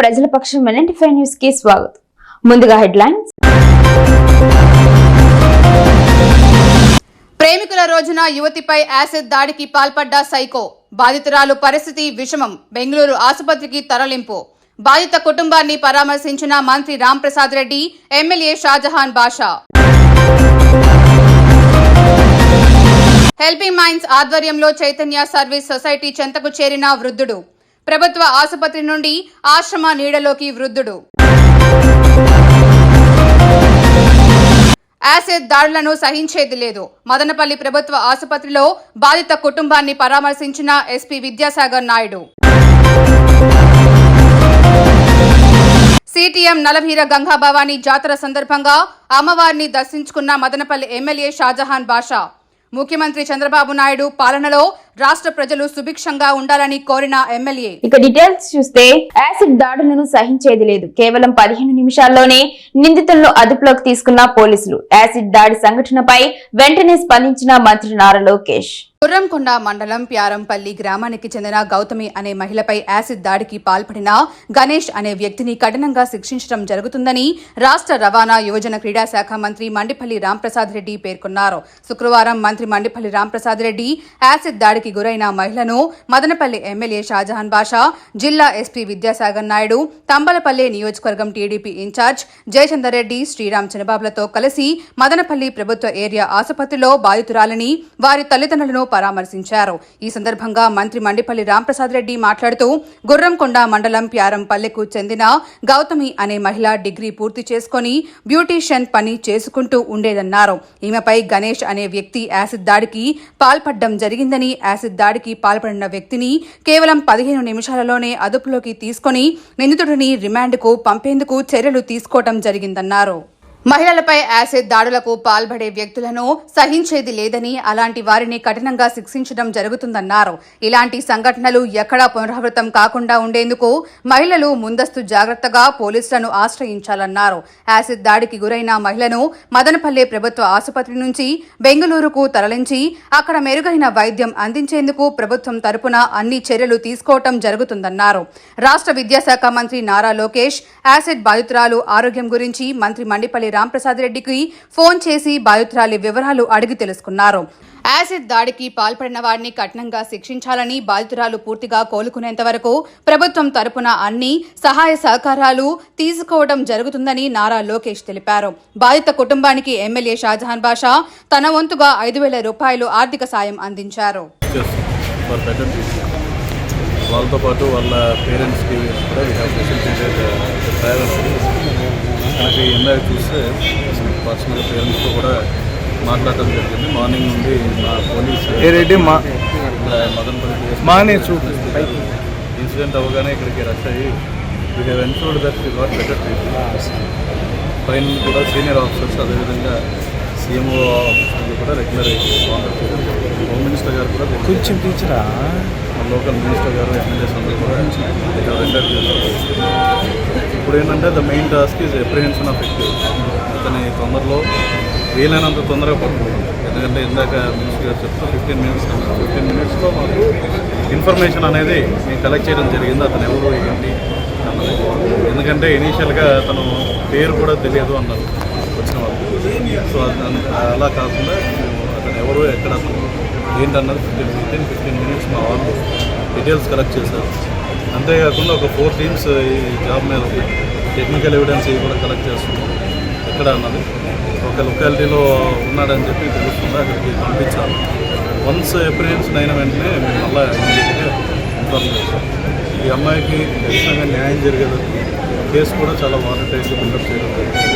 ప్రజల పక్షం NMT five న్యూస్కి స్వాగతం. ముందుగా హెడ్లైన్స్. ప్రేమికుల రోజున యువతిపై యాసిడ్ దాడికి పాల్పడ్డ సైకో. బాధితురాలు పరిస్థితి విషమం. బెంగళూరు ఆసుపత్రికి తరలింపు. బాధిత కుటుంబాన్ని పరామర్శించిన మంత్రి Ramprasad Reddy MLA Shahjahan Basha. Helping minds ఆధ్వర్యంలో చైతన్య సర్వీస్ సొసైటీ చెంతకు చేరిన వృద్ధుడు. ప్రభుత్వ ఆసుపత్రి నుండి ఆశ్రమ నీడలోకి వృద్ధుడు. యాసిడ్ దాడులను సహించేది లేదు. మదనపల్లి ప్రభుత్వ ఆసుపత్రిలో బాధిత కుటుంబాన్ని పరామర్శించిన ఎస్పీ విద్యాసాగర్ నాయుడు. సిటిఎం నలభీర గంగాభవాని జాతర సందర్భంగా అమ్మవారిని దర్శించుకున్న మదనపల్లి ఎమ్మెల్యే షాజహాన్ బాషా. ముఖ్యమంత్రి చంద్రబాబు నాయుడు పాలనలో రాష్ట్ర ప్రజలు సుభిక్షంగా ఉండాలని కోరిన ఎమ్మెల్యే. ఇక డీటెయిల్స్ చూస్తే యాసిడ్ దాడులను సహించేది లేదు. కేవలం పదిహేను నిమిషాల్లోనే నిందితులను అదుపులోకి తీసుకున్న పోలీసులు. యాసిడ్ దాడి సంఘటనపై వెంటనే స్పందించిన మంత్రి నారా లోకేష్. గుర్రంకొండ మండలం ప్యారంపల్లి గ్రామానికి చెందిన గౌతమి అనే మహిళపై యాసిడ్ దాడికి పాల్పడిన గణేష్ అనే వ్యక్తిని కఠినంగా శిక్షించడం జరుగుతుందని రాష్ట్ర రవాణా యువజన క్రీడా శాఖ మంత్రి మండిపల్లి రాంప్రసాద్ రెడ్డి పేర్కొన్నారు. శుక్రవారం మంత్రి మండిపల్లి రాంప్రసాద్ రెడ్డి యాసిడ్ దాడికి గురైన మహిళను మదనపల్లి ఎమ్మెల్యే షాజహాన్ బాషా జిల్లా ఎస్పీ విద్యాసాగర్ నాయుడు తంబలపల్లి నియోజకవర్గం టీడీపీ ఇన్ఛార్జ్ జయచందర్ రెడ్డి శ్రీరామ్ చినబాబులతో కలిసి మదనపల్లి ప్రభుత్వ ఏరియా ఆసుపత్రిలో బాధితురాలని వారి తల్లిదండ్రులను పరామర్శించారు. ఈ సందర్భంగా మంత్రి మండిపల్లి రాంప్రసాద్ రెడ్డి మాట్లాడుతూ గుర్రంకొండ మండలం ప్యారంపల్లెకు చెందిన గౌతమి అనే మహిళ డిగ్రీ పూర్తి చేసుకుని బ్యూటీషియన్ పని చేసుకుంటూ ఉండేదన్నారు. ఈమెపై గణేష్ అనే వ్యక్తి యాసిడ్ దాడికి పాల్పడ్డం జరిగిందని యాసిడ్ దాడికి పాల్పడిన వ్యక్తిని కేవలం పదిహేను నిమిషాలలోనే అదుపులోకి తీసుకుని నిందితుడిని రిమాండ్కు పంపేందుకు చర్యలు తీసుకోవటం జరిగిందన్నారు. మహిళలపై యాసిడ్ దాడులకు పాల్పడే వ్యక్తులను సహించేది లేదని అలాంటి వారిని కఠినంగా శిక్షించడం జరుగుతుందన్నారు. ఇలాంటి సంఘటనలు ఎక్కడా పునరావృతం కాకుండా ఉండేందుకు మహిళలు ముందస్తు జాగ్రత్తగా పోలీసులను ఆశ్రయించాలన్నారు. యాసిడ్ దాడికి గురైన మహిళను మదనపల్లె ప్రభుత్వ ఆసుపత్రి నుంచి బెంగళూరుకు తరలించి అక్కడ మెరుగైన వైద్యం అందించేందుకు ప్రభుత్వం తరపున అన్ని చర్యలు తీసుకోవటం జరుగుతుందన్నారు. రాష్ట్ర విద్యాశాఖ మంత్రి నారా లోకేష్ యాసిడ్ బాధితురాలు ఆరోగ్యం గురించి మంత్రి మండిపల్లి రాంప్రసాద్ రెడ్డికి ఫోన్ చేసి బాధితురాలి వివరాలు అడిగి తెలుసుకున్నారు. యాసిడ్ దాడికి పాల్పడిన వారిని కఠినంగా శిక్షించాలని బాధితురాలు పూర్తిగా కోలుకునేంత వరకు ప్రభుత్వం తరపున అన్ని సహాయ సహకారాలు తీసుకోవడం జరుగుతుందని నారా లోకేష్ తెలిపారు. బాధిత కుటుంబానికి ఎమ్మెల్యే షాజహాన్ బాషా తన వంతుగా ఐదు వేల రూపాయలు ఆర్థిక సాయం అందించారు. వాళ్ళతో పాటు వాళ్ళ పేరెంట్స్కి కూడా మనకి ఇందాక చూస్తే పర్సనల్ పేరెంట్స్తో కూడా మాట్లాడటం జరిగింది. మార్నింగ్ నుండి మా పోలీస్ ఏ రెడ్డి? మా మదనపల్లి మానే చూపు. ఇన్సిడెంట్ అవ్వగానే ఇక్కడికి రష్ అయ్యి we have ensured that we got better treatment పైన కూడా సీనియర్ ఆఫీసర్స్ అదేవిధంగా సీఎంఓ ఆఫీసర్లు కూడా రెగ్యులర్ కాంటాక్ట్ చేయడం. హోమ్ మినిస్టర్ గారు కూడా కొంచెం టీచరా లోకల్ మినిస్టర్ గారు ఎమ్మెల్యేస్ అందరూ కూడా ఇక్కడ రెగ్యులర్ చేస్తారు ఇప్పుడు ఏంటంటే the main task is apprehension of active అతని తొందరలో వీలైనంత తొందరగా పట్టుకోవడం ఎందుకంటే ఇందాక మినిస్టర్ గారు చెప్తే ఫిఫ్టీన్ మినిట్స్ ఫిఫ్టీన్ మినిట్స్లో మాకు ఇన్ఫర్మేషన్ అనేది మేము కలెక్ట్ చేయడం జరిగింది. అతను ఎవరు ఏంటి అన్నది. ఎందుకంటే ఇనీషియల్గా అతను పేరు కూడా తెలియదు అన్నారు వచ్చిన వాళ్ళు సో అలా కాకుండా అతను ఎవరు ఎక్కడ అతను ఏంటన్నది ఫిఫ్టీన్ ఫిఫ్టీన్ ఫిఫ్టీన్ మినిట్స్ మా వాళ్ళు డీటెయిల్స్ కలెక్ట్ చేశారు. అంతేకాకుండా ఒక ఫోర్ టీమ్స్ ఈ జాబ్ మీద టెక్నికల్ ఎవిడెన్స్ ఇవి కూడా కలెక్ట్ చేస్తున్నాం. ఎక్కడ అన్నది? ఒక లొకాలిటీలో ఉన్నాడని చెప్పి తెలుస్తుంది. అక్కడికి పంపించాలి. వన్స్ ఎప్రియన్స్ అయిన వెంటనే మేము మళ్ళీ ఇమీడియట్గా ఇన్ఫార్మ్ చేస్తాం. ఈ అమ్మాయికి ఖచ్చితంగా న్యాయం జరిగేది. కేసు కూడా చాలా వాలంటైర్గా బిల్డప్ చేయడం జరిగింది.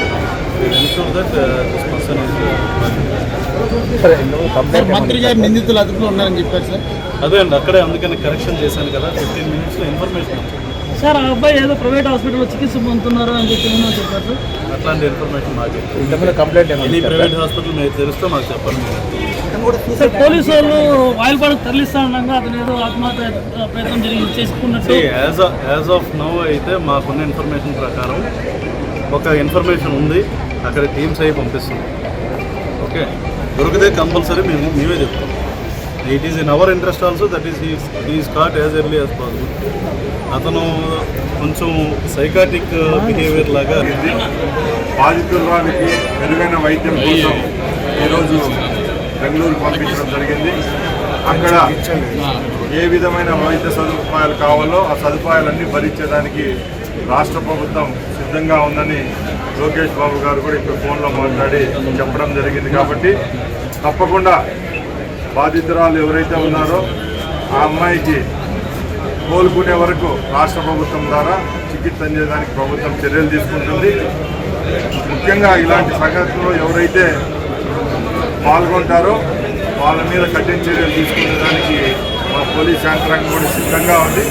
మంత్రి గారు నిందితులు అదుపులో ఉన్నారని చెప్పారు సార్. అదే అండి అక్కడే అందుకని కరెక్షన్ చేశాను కదా ఫిఫ్టీన్ మినిట్స్లో ఇన్ఫర్మేషన్ సార్ ఆ అబ్బాయి ఏదో ప్రైవేట్ హాస్పిటల్లో చికిత్స పొందుతున్నారు అని చెప్పి చెప్పారు సార్. అట్లాంటి ఇన్ఫర్మేషన్ మాకు. కంప్లైంట్ ఎనీ ప్రైవేట్ హాస్పిటల్ మీకు తెలిస్తే మాకు చెప్పండి. సార్ పోలీసు వాళ్ళు వాయిల్పాడు తరలిస్తా ఉండగా అతను ఏదో ఆత్మహత్య ప్రయత్నం జరిగి చేసుకున్నట్టు. యాజ్ యాజ్ ఆఫ్ నో అయితే మాకున్న ఇన్ఫర్మేషన్ ప్రకారం ఒక ఇన్ఫర్మేషన్ ఉంది. అక్కడ టీమ్స్ అవి పంపిస్తుంది. ఓకే? దొరికితే కంపల్సరీ మేము మేమే చెప్తాం. It is in our interest also that is is caught as early as possible అతను కొంచెం సైకాటిక్ బిహేవియర్ uh, లాగా బాధితురానికి మెరుగైన వైద్యం కోసం ఈరోజు బెంగళూరు పంపించడం జరిగింది. అక్కడ ఏ విధమైన వైద్య సదుపాయాలు కావాలో ఆ సదుపాయాలన్నీ భరించేదానికి రాష్ట్ర ప్రభుత్వం సిద్ధంగా ఉందని లోకేష్ బాబు గారు కూడా ఇప్పుడు ఫోన్లో మాట్లాడి చెప్పడం జరిగింది కాబట్టి తప్పకుండా బాధితురాలు ఎవరైతే ఉన్నారో ఆ అమ్మాయికి కోలుకునే వరకు రాష్ట్ర ప్రభుత్వం ద్వారా చికిత్స అందేదానికి ప్రభుత్వం చర్యలు తీసుకుంటుంది. ముఖ్యంగా ఇలాంటి సంఘటనలో ఎవరైతే పాల్గొంటారో వాళ్ళ మీద కఠిన చర్యలు తీసుకునేదానికి మా పోలీస్ యంత్రాంగం కూడా సిద్ధంగా ఉంది.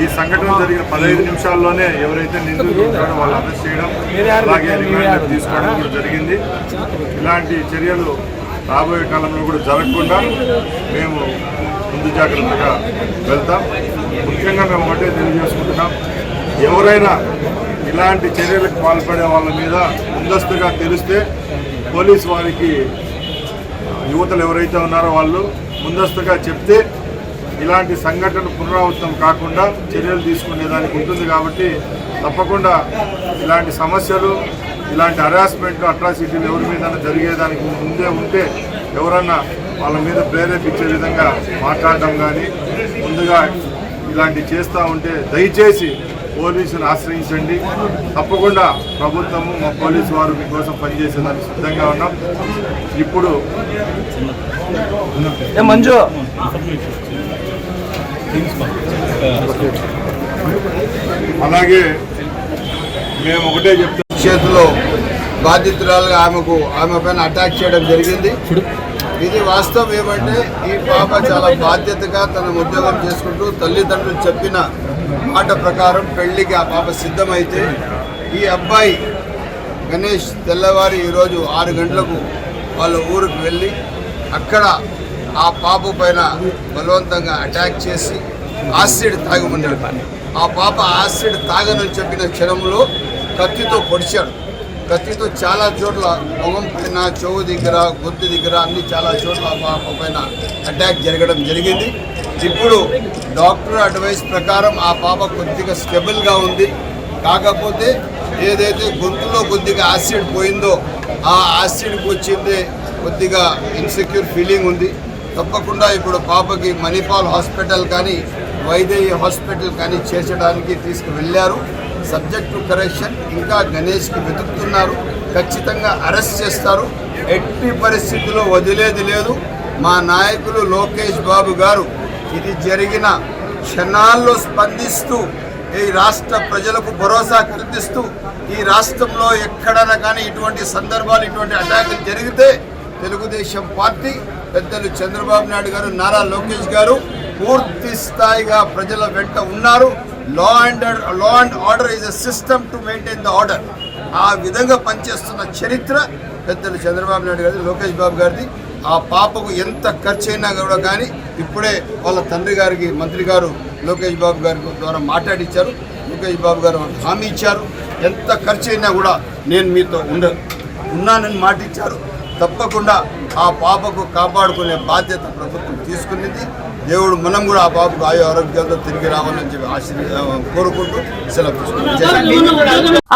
ఈ సంఘటన జరిగిన పదహైదు నిమిషాల్లోనే ఎవరైతే నిందితులు ఉంటారో వాళ్ళు అరెస్ట్ చేయడం అలాగే రిమాండ్ తీసుకోవడం కూడా జరిగింది. ఇలాంటి చర్యలు రాబోయే కాలంలో కూడా జరగకుండా మేము ముందు జాగ్రత్తగా వెళ్తాం. ముఖ్యంగా మేము ఒకటే తెలియజేసుకుంటున్నాం ఎవరైనా ఇలాంటి చర్యలకు పాల్పడే వాళ్ళ మీద ముందస్తుగా తెలిస్తే పోలీస్ వారికి యువతలు ఎవరైతే ఉన్నారో వాళ్ళు ముందస్తుగా చెప్తే ఇలాంటి సంఘటన పునరావృతం కాకుండా చర్యలు తీసుకునేదానికి ఉంటుంది కాబట్టి తప్పకుండా ఇలాంటి సమస్యలు ఇలాంటి హరాస్మెంట్లు అట్రాసిటీలు ఎవరి మీద జరిగేదానికి ముందే ఉంటే ఎవరన్నా వాళ్ళ మీద ప్రేరేపించే విధంగా మాట్లాడడం కానీ ముందుగా ఇలాంటి చేస్తూ ఉంటే దయచేసి పోలీసును ఆశ్రయించండి. తప్పకుండా ప్రభుత్వము మా పోలీసు వారు మీకోసం పనిచేసేదానికి సిద్ధంగా ఉన్నాం. ఇప్పుడు మంజు! అలాగే మేము ఒకటే చెప్తాం చేతిలో బాధితురాలుగా ఆమెకు ఆమె పైన అటాక్ చేయడం జరిగింది. ఇది వాస్తవం ఏమంటే ఈ పాప చాలా బాధ్యతగా తన ఉద్యోగం చేసుకుంటూ తల్లిదండ్రులు చెప్పిన మాట ప్రకారం పెళ్ళికి ఆ పాప సిద్ధమైతే ఈ అబ్బాయి గణేష్ తెల్లవారి ఈరోజు ఆరు గంటలకు వాళ్ళ ఊరికి వెళ్ళి అక్కడ ఆ పాప పైన బలవంతంగా అటాక్ చేసి ఆసిడ్ తాగమన్నాడు. ఆ పాప ఆసిడ్ తాగనని చెప్పిన క్షణంలో కత్తితో పొడిచాడు. కత్తితో చాలా చోట్ల మొగం పైన చెవు దగ్గర గొంతు దగ్గర అన్ని చాలా చోట్ల ఆ పాప పైన అటాక్ జరగడం జరిగింది. ఇప్పుడు డాక్టర్ అడ్వైస్ ప్రకారం ఆ పాప కొద్దిగా స్టెబుల్గా ఉంది. కాకపోతే ఏదైతే గొంతులో కొద్దిగా యాసిడ్ పోయిందో ఆ యాసిడ్కి వచ్చిందే కొద్దిగా ఇన్సెక్యూర్ ఫీలింగ్ ఉంది. తప్పకుండా ఇప్పుడు పాపకి మణిపాల్ హాస్పిటల్ కానీ వైదేహి హాస్పిటల్ కానీ చేర్చడానికి తీసుకువెళ్ళారు. సబ్జెక్ట్ టు కరెక్షన్ ఇంకా గణేష్కి వెతుకుతున్నారు. ఖచ్చితంగా అరెస్ట్ చేస్తారు. ఎట్టి పరిస్థితుల్లో వదిలేది లేదు. మా నాయకులు లోకేష్ బాబు గారు ఇది జరిగిన క్షణాల్లో స్పందిస్తూ ఈ రాష్ట్ర ప్రజలకు భరోసా కల్పిస్తూ ఈ రాష్ట్రంలో ఎక్కడైనా కానీ ఇటువంటి సందర్భాలు ఇటువంటి అటాకులు జరిగితే తెలుగుదేశం పార్టీ పెద్దలు చంద్రబాబు నాయుడు గారు నారా లోకేష్ గారు పూర్తి స్థాయిగా ప్రజల వెంట ఉన్నారు. Law and law and order is a system to maintain the order ఆ విధంగా పనిచేస్తున్న చరిత్ర పెద్దలు చంద్రబాబు నాయుడు గారిది లోకేష్ బాబు గారిది. ఆ పాపకు ఎంత ఖర్చు అయినా కూడా కానీ ఇప్పుడే వాళ్ళ తండ్రి గారికి మంత్రి గారు లోకేష్ బాబు గారి ద్వారా మాట్లాడిచ్చారు. లోకేష్ బాబు గారు హామీ ఇచ్చారు. ఎంత ఖర్చు అయినా కూడా నేను మీతో ఉండ ఉన్నానని మాట ఇచ్చారు తప్పకుండా ఆ పాపకు కాపాడుకునే బాధ్యత ప్రభుత్వం తీసుకునేది. దేవుడు మనం కూడా ఆ పాపకు ఆయు ఆరోగ్యాలతో తిరిగి రావాలని చెప్పి ఆశీర్వ కోరుకుంటూ సెలవు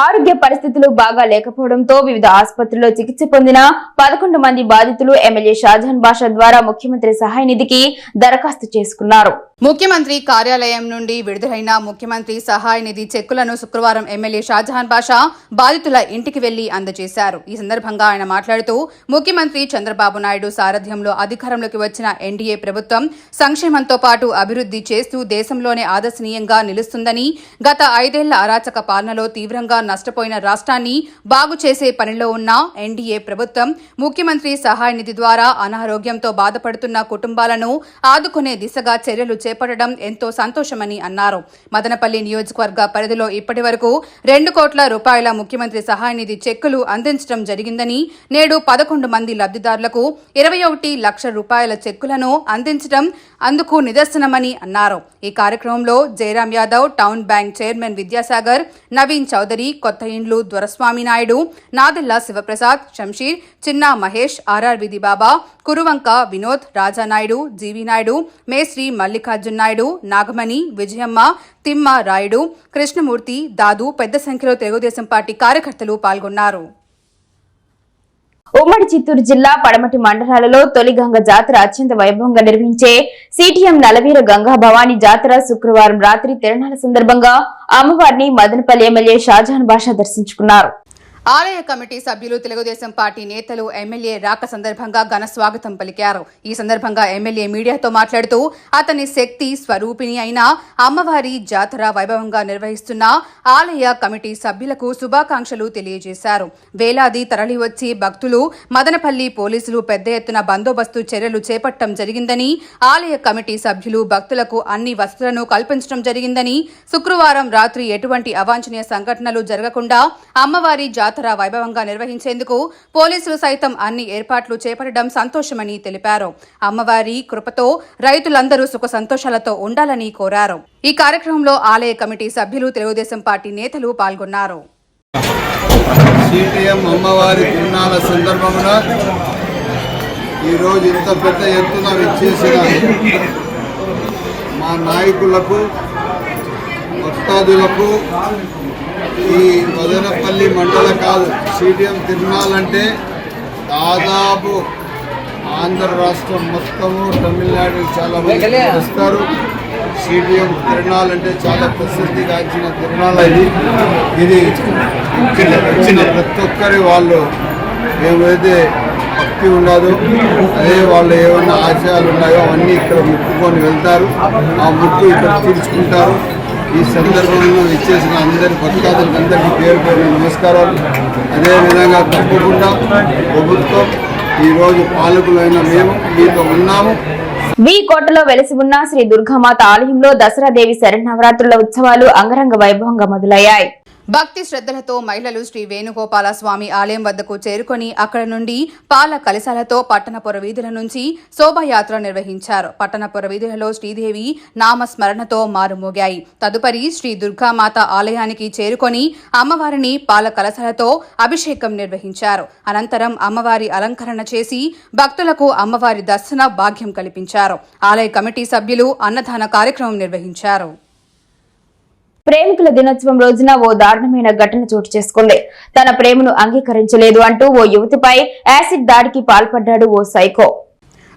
ఆరోగ్య పరిస్థితులు బాగా లేకపోవడంతో వివిధ ఆసుపత్రుల్లో చికిత్స పొందిన పదకొండు మంది బాధితులు ఎమ్మెల్యే షాజహాన్ బాషా ద్వారా ముఖ్యమంత్రి సహాయ నిధికి దరఖాస్తు చేసుకున్నారు. ముఖ్యమంత్రి కార్యాలయం నుండి విడుదలైన ముఖ్యమంత్రి సహాయ నిధి చెక్కులను శుక్రవారం ఎమ్మెల్యే షాజహాన్ బాషా బాధితుల ఇంటికి వెళ్ళి అందజేశారు. ఈ సందర్భంగా ఆయన మాట్లాడుతూ ముఖ్యమంత్రి చంద్రబాబు నాయుడు సారథ్యంలో అధికారంలోకి వచ్చిన ఎన్డీఏ ప్రభుత్వం సంక్షేమంతో పాటు అభివృద్ధి చేస్తూ దేశంలోనే ఆదర్శనీయంగా నిలుస్తుందని గత ఐదేళ్ళ అరాచక పాలనలో తీవ్రంగా నష్టపోయిన రాష్ట్రాన్ని బాగు చేసే పనిలో ఉన్న ఎన్డీఏ ప్రభుత్వం ముఖ్యమంత్రి సహాయ నిధి ద్వారా అనారోగ్యంతో బాధపడుతున్న కుటుంబాలను ఆదుకునే దిశగా చర్యలు చేపట్టడం ఎంతో సంతోషమని అన్నారు. మదనపల్లి నియోజకవర్గ పరిధిలో ఇప్పటి వరకు రెండు కోట్ల రూపాయల ముఖ్యమంత్రి సహాయ నిధి చెక్కులు అందించడం జరిగిందని నేడు పదకొండు మంది లబ్ధిదారులకు ఇరవై ఒకటి లక్ష రూపాయల చెక్కులను అందించడం అందుకు నిదర్శనమని అన్నారు. ఈ కార్యక్రమంలో Jayaram Yadav town bank chairman Vidyasagar Naveen Chowdary కొత్త ఇండ్లు దొరస్వామి నాయుడు నాదెల్లా శివప్రసాద్ శంషీర్ చిన్నా మహేష్ ఆర్ఆర్ విధి బాబా కురువంక వినోద్ రాజానాయుడు జీవి నాయుడు మేశ్రీ మల్లికార్జున మల్లికార్జున నాగమణి విజయమ్మ తిమ్మ రాయుడు కృష్ణమూర్తి దాదు పెద్ద సంఖ్యలో తెలుగుదేశం పార్టీ కార్యకర్తలు పాల్గొన్నారు. ఉమ్మడి చిత్తూరు జిల్లా పడమటి మండలాలలో తొలి గంగ జాతర అత్యంత వైభవంగా నిర్వహించే సిటిఎం నలవీర గంగా భవానీ జాతర శుక్రవారం రాత్రి తిరణాల సందర్భంగా అమ్మవారిని మదనపల్లి ఎమ్మెల్యే షాజహాన్ బాషా దర్శించుకున్నారు. ఆలయ కమిటీ సభ్యులు తెలుగుదేశం పార్టీ నేతలు ఎమ్మెల్యే రాక సందర్భంగా ఘన స్వాగతం పలికారు. ఈ సందర్భంగా ఎమ్మెల్యే మీడియాతో మాట్లాడుతూ అతని శక్తి స్వరూపిణి అయిన అమ్మవారి జాతర వైభవంగా నిర్వహిస్తున్న ఆలయ కమిటీ సభ్యులకు శుభాకాంక్షలు తెలియజేశారు. వేలాది తరలివచ్చి భక్తులు మదనపల్లి పోలీసులు పెద్ద ఎత్తున బందోబస్తు చర్యలు చేపట్టడం జరిగిందని ఆలయ కమిటీ సభ్యులు భక్తులకు అన్ని వసతులను కల్పించడం జరిగిందని శుక్రవారం రాత్రి ఎటువంటి అవాంఛనీయ సంఘటనలు జరగకుండా అమ్మవారి జాతర వైభవంగా నిర్వహించేందుకు పోలీసులు సైతం అన్ని ఏర్పాట్లు చేపట్టడం సంతోషమని తెలిపారు. అమ్మవారి కృపతో రైతులందరూ సుఖ సంతోషాలతో ఉండాలని కోరారు. ఈ కార్యక్రమంలో ఆలయ కమిటీ సభ్యులు తెలుగుదేశం పార్టీ నేతలు పాల్గొన్నారు. అమ్మవారి సందర్భంగా ఈరోజు ఇంత పెద్ద ఎత్తున విచ్చేసిన మా నాయకులకు భక్తాదులకు ఈ మదనపల్లి మండల కాదు సిటిఎం తిరునాళ్ళంటే దాదాపు ఆంధ్ర రాష్ట్రం మొత్తము తమిళనాడు చాలా మంది వస్తారు సిటిఎం అంటే చాలా ప్రసిద్ధిగాంచిన తిరునాళ్ళ ఇది ఇది వచ్చిన ప్రతి ఒక్కరి వాళ్ళు ఏమైతే భక్తి ఉండదో అదే వాళ్ళు ఏమైనా ఆశయాలు ఉన్నాయో అవన్నీ ఇక్కడ ముక్కుకొని వెళ్తారు. ఆ ముక్కు ఇక్కడ తీర్చుకుంటారు. ఈ సందర్భంలో ఇచ్చేసిన అందరి పత్రికాదులకు అందరికీ పేరు పేరు నమస్కారాలు. అదేవిధంగా తప్పకుండా ప్రభుత్వం ఈరోజు పాలకులైన మేము మీతో ఉన్నాము. వి కోటలో వెలిసి ఉన్న శ్రీ దుర్గామాత ఆలయంలో దసరా దేవి శరణవరాత్రుల ఉత్సవాలు అంగరంగ వైభవంగా మొదలయ్యాయి. భక్తి శ్రద్ధలతో మహిళలు శ్రీ వేణుగోపాల స్వామి ఆలయం వద్దకు చేరుకొని అక్కడ నుండి పాల కలశాలతో పట్టణ వీధుల నుంచి శోభాయాత్ర నిర్వహించారు. పట్టణ వీధులలో శ్రీదేవి నామస్మరణతో మారుమోగాయి. తదుపరి శ్రీ దుర్గామాత ఆలయానికి చేరుకొని అమ్మవారిని పాల కలశాలతో అభిషేకం నిర్వహించారు. అనంతరం అమ్మవారి అలంకరణ చేసి భక్తులకు అమ్మవారి దర్శన భాగ్యం కల్పించారు. ఆలయ కమిటీ సభ్యులు అన్నదాన కార్యక్రమం నిర్వహించారు. ప్రేమికుల దినోత్సవం రోజున ఓ దారుణమైన ఘటన చోటు చేసుకుంది. తన ప్రేమను అంగీకరించలేదు అంటూ ఓ యువతిపై యాసిడ్ దాడికి పాల్పడ్డాడు ఓ సైకో.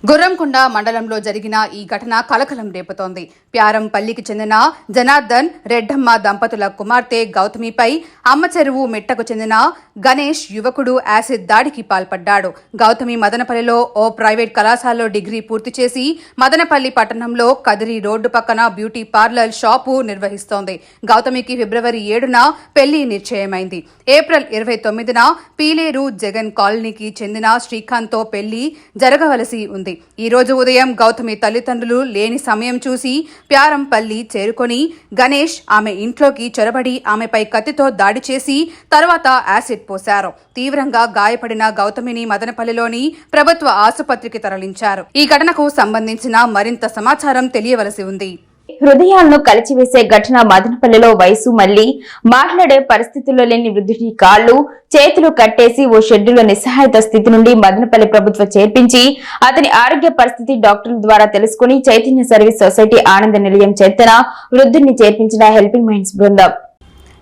గుర్రంకొండ మండలంలో జరిగిన ఈ ఘటన కలకలం రేపుతోంది. ప్యారంపల్లికి చెందిన జనార్దన్ రెడ్డమ్మ దంపతుల కుమార్తె గౌతమిపై అమ్మ చెరువు మిట్టకు చెందిన గణేష్ యువకుడు యాసిడ్ దాడికి పాల్పడ్డాడు. గౌతమి మదనపల్లిలో ఓ ప్రైవేట్ కళాశాలలో డిగ్రీ పూర్తి చేసి మదనపల్లి పట్టణంలో కదిరి రోడ్డు పక్కన బ్యూటీ పార్లర్ షాపు నిర్వహిస్తోంది. గౌతమికి ఫిబ్రవరి ఏడున పెళ్ళి నిశ్చయమైంది. ఏప్రిల్ ఇరవై తొమ్మిదిన పీలేరు జగన్ కాలనీకి చెందిన శ్రీకాంత్తో పెళ్ళి జరగవలసి ఉంది. ఈ రోజు ఉదయం గౌతమి తల్లిదండ్రులు లేని సమయం చూసి ప్యారంపల్లి చేరుకొని గణేష్ ఆమె ఇంట్లోకి చొరబడి ఆమెపై కత్తితో దాడి చేసి తర్వాత యాసిడ్ పోశారు. తీవ్రంగా గాయపడిన గౌతమిని మదనపల్లిలోని ప్రభుత్వ ఆసుపత్రికి తరలించారు. ఈ ఘటనకు సంబంధించిన మరింత సమాచారం తెలియవలసి ఉంది. హృదయాలను కలిచివేసే ఘటన మదనపల్లిలో వయసు మళ్ళీ మాట్లాడే పరిస్థితుల్లో లేని వృద్ధుడి కాళ్ళు చేతులు కట్టేసి ఓ షెడ్యూలో నిస్సహాయత స్థితి నుండి మదనపల్లి ప్రభుత్వ చేర్పించి అతని ఆరోగ్య పరిస్థితి డాక్టర్ల ద్వారా తెలుసుకుని చైతన్య సర్వీస్ సొసైటీ ఆనంద నిలయం చేతన వృద్ధుడిని చేర్పించిన హెల్పింగ్ మైండ్స్ బృందం.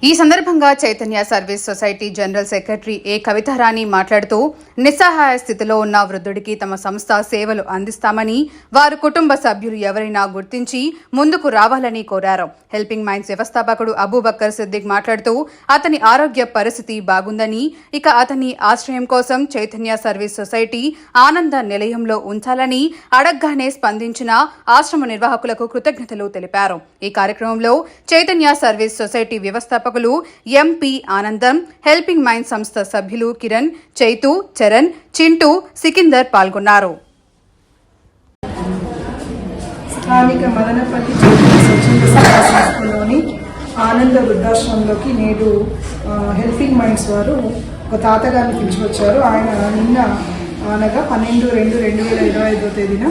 ఈ సందర్భంగా Chaitanya service society general secretary A Kavitharani మాట్లాడుతూ నిస్సహాయ స్థితిలో ఉన్న వృద్ధుడికి తమ సంస్థ సేవలు అందిస్తామని వారు కుటుంబ సభ్యులు ఎవరైనా గుర్తించి ముందుకు రావాలని కోరారు. హెల్పింగ్ మైండ్స్ వ్యవస్థాపకుడు అబూబక్కర్ సిద్దిక్ మాట్లాడుతూ అతని ఆరోగ్య పరిస్థితి బాగుందని ఇక అతని ఆశ్రయం కోసం చైతన్య సర్వీస్ సొసైటీ ఆనంద నిలయంలో ఉంచాలని అడగ్గానే స్పందించిన ఆశ్రమ నిర్వాహకులకు కృతజ్ఞతలు తెలిపారు. ఈ కార్యక్రమంలో చైతన్య సర్వీస్ సొసైటీ వ్యవస్థాపకులు ఎంపి ఆనందం హెల్పింగ్ మైండ్ సంస్థ సభ్యులు కిరణ్ చైతు చరణ్ చింటూ సికిందర్ పాల్గొన్నారు. స్థానిక మదనపల్లి స్వచ్ఛంద సేవా సంస్థలోని ఆనంద వృద్ధాశ్రమంలోకి నేడు హెల్పింగ్ మైండ్స్ వారు ఒక తాతగారిని పిలుచుకొచ్చారు ఆయన నిన్న అనగా పన్నెండు రెండు రెండు వేల ఇరవై ఐదో తేదీన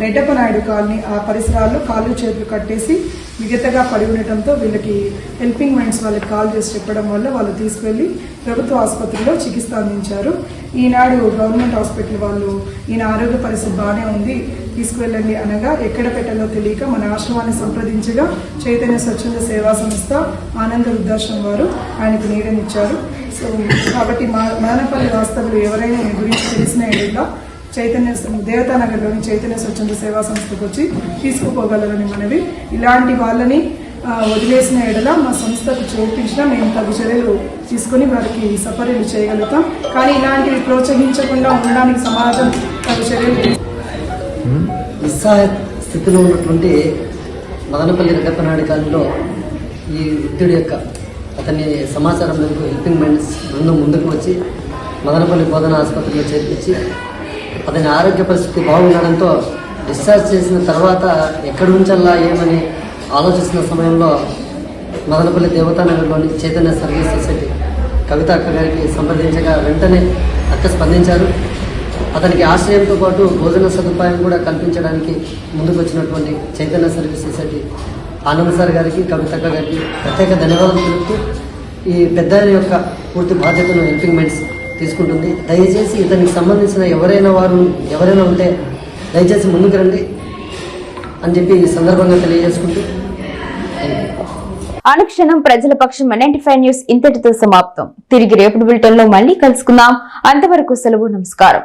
రెడ్డప్ప నాయుడు కాలనీ ఆ పరిసరాల్లో కాళ్ళు చేతులు కట్టేసి మిగతగా పడి ఉండటంతో వీళ్ళకి హెల్పింగ్ మైండ్స్ వాళ్ళకి కాల్ చేసి చెప్పడం వల్ల వాళ్ళు తీసుకెళ్ళి ప్రభుత్వ ఆసుపత్రిలో చికిత్స అందించారు. ఈనాడు గవర్నమెంట్ హాస్పిటల్ వాళ్ళు ఈయన ఆరోగ్య పరిస్థితి బాగానే ఉంది తీసుకువెళ్ళండి అనగా ఎక్కడ పెట్టాలో తెలియక మన ఆశ్రమాన్ని సంప్రదించగా చైతన్య స్వచ్ఛంద సేవా సంస్థ ఆనంద వృద్ధాశ్రమం వారు ఆయనకు నీడనిచ్చారు సో కాబట్టి మా మానపల్లి వాస్తవులు ఎవరైనా గురించి తెలిసిన ఎడల చైతన్య దేవతానగర్లోని చైతన్య స్వచ్ఛంద సేవా సంస్థకు వచ్చి తీసుకుపోగలరని మనవి. ఇలాంటి వాళ్ళని వదిలేసిన ఎడల మా సంస్థకు చేర్పించినా మేము తగు చర్యలు తీసుకొని వారికి సపర్యలు చేయగలుగుతాం. కానీ ఇలాంటివి ప్రోత్సహించకుండా ఉండడానికి సమాజం తగు చర్యలు నిస్సహాయ స్థితిలో ఉన్నటువంటి మదనపల్లి రెడ్డప్పనాయుడు ఈ వృద్ధుడి యొక్క అతని సమాచారం మేరకు హెల్పింగ్ మైండ్స్ బృందం ముందుకు వచ్చి మదనపల్లి బోధన ఆసుపత్రిలో చేర్పించి అతని ఆరోగ్య పరిస్థితి బాగుండడంతో డిశ్చార్జ్ చేసిన తర్వాత ఎక్కడి నుంచల్లా ఏమని ఆలోచిస్తున్న సమయంలో మదనపల్లి దేవతానగర్లోని చైతన్య సర్వీస్ సొసైటీ కవిత అక్క గారికి సంప్రదించగా వెంటనే అక్క స్పందించారు. అతనికి ఆశ్రయంతో పాటు భోజన సదుపాయం కూడా కల్పించడానికి ముందుకు వచ్చినటువంటి Chaitanya service society Anand sir గారికి కవితక్క గారికి ప్రత్యేక ధన్యవాదాలు తెలుపుతూ ఈ పెద్ద యొక్క పూర్తి బాధ్యతను హెల్పింగ్ తీసుకుంటుంది. దయచేసి ఇతనికి సంబంధించిన ఎవరైనా వారు ఎవరైనా ఉంటే దయచేసి ముందుకు రండి అని చెప్పి ఈ సందర్భంగా తెలియజేసుకుంటూ అనుక్షణం ప్రజల పక్షం నైన్టీ ఫైవ్ న్యూస్ ఇంతటితో సమాప్తం. తిరిగి రేపటి బులెటిన్లో మళ్ళీ కలుసుకుందాం. అంతవరకు సెలవు నమస్కారం.